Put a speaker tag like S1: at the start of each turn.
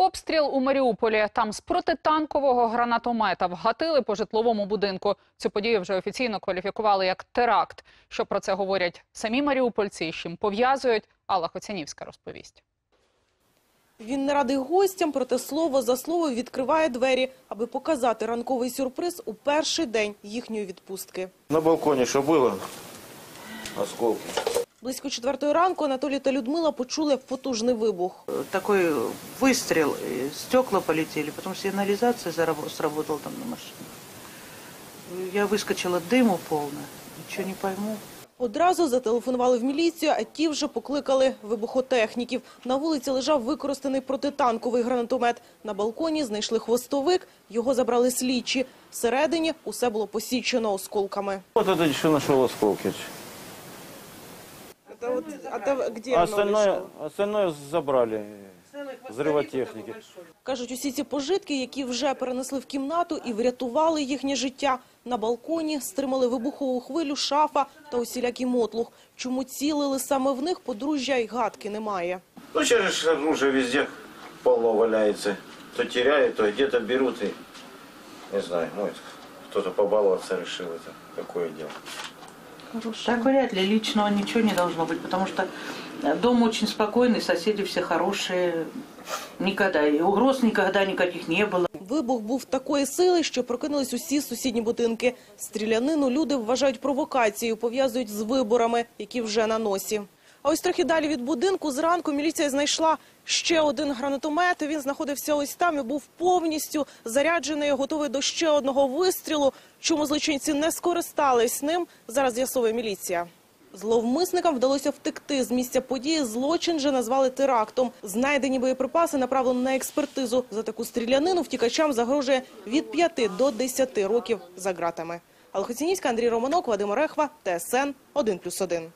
S1: Обстріл у Маріуполі. Там з протитанкового гранатомета вгатили по житловому будинку. Цю подію вже офіційно кваліфікували як теракт. Що про це говорять самі маріупольці, і з чим пов'язують, Алла Хоцянівська розповість.
S2: Він не радий гостям, проте слово за слово відкриває двері, аби показати ранковий сюрприз у перший день їхньої відпустки.
S3: На балконе что было? Осколки.
S2: Близько четвертої ранку Анатолій та Людмила почули потужний вибух.
S4: такой выстрел, и стекла полетели, потом сигнализация зараб- сработала там на машине. Я выскочила дыму полно, ничего не пойму.
S2: Одразу зателефонували в міліцію, а ті вже покликали вибухотехніків. На вулиці лежав використаний протитанковий гранатомет. На балконі знайшли хвостовик, його забрали слідчі. Всередині усе було посічено осколками.
S3: Вот это еще нашел осколки. А остальное, остальное забрали взрывотехники.
S2: Кажуть, усі ці пожитки, які вже перенесли в кімнату і врятували їхнє життя. На балконі стримали вибухову хвилю, шафа та усілякий мотлух. Чому цілили саме в них, подружжя й гадки немає.
S3: Ну, сейчас же оружие везде полно валяется. То теряют, то где-то берут и, не знаю, может, кто-то побаловаться решил это. Какое дело.
S4: Так вряд ли, личного ничего не должно быть, потому что э, дом очень спокойный, соседи все хорошие. Никогда, и угроз никогда никаких не было.
S2: Вибух був такої сили, що прокинулись усі сусідні будинки. Стрілянину люди вважають провокацією, пов'язують з виборами, які вже на носі. А ось трохи далі від будинку зранку міліція знайшла ще один гранатомет. Він знаходився ось там і був повністю заряджений, готовий до ще одного вистрілу. Чому злочинці не скористались ним, зараз з'ясовує міліція. Зловмисникам вдалося втекти з місця події. Злочин же назвали терактом. Знайдені боєприпаси направлено на експертизу. За таку стрілянину втікачам загрожує від 5 до 10 років за ґратами. Алхоцінівська, Андрій Романок, Вадим Орехва, ТСН 1+,1.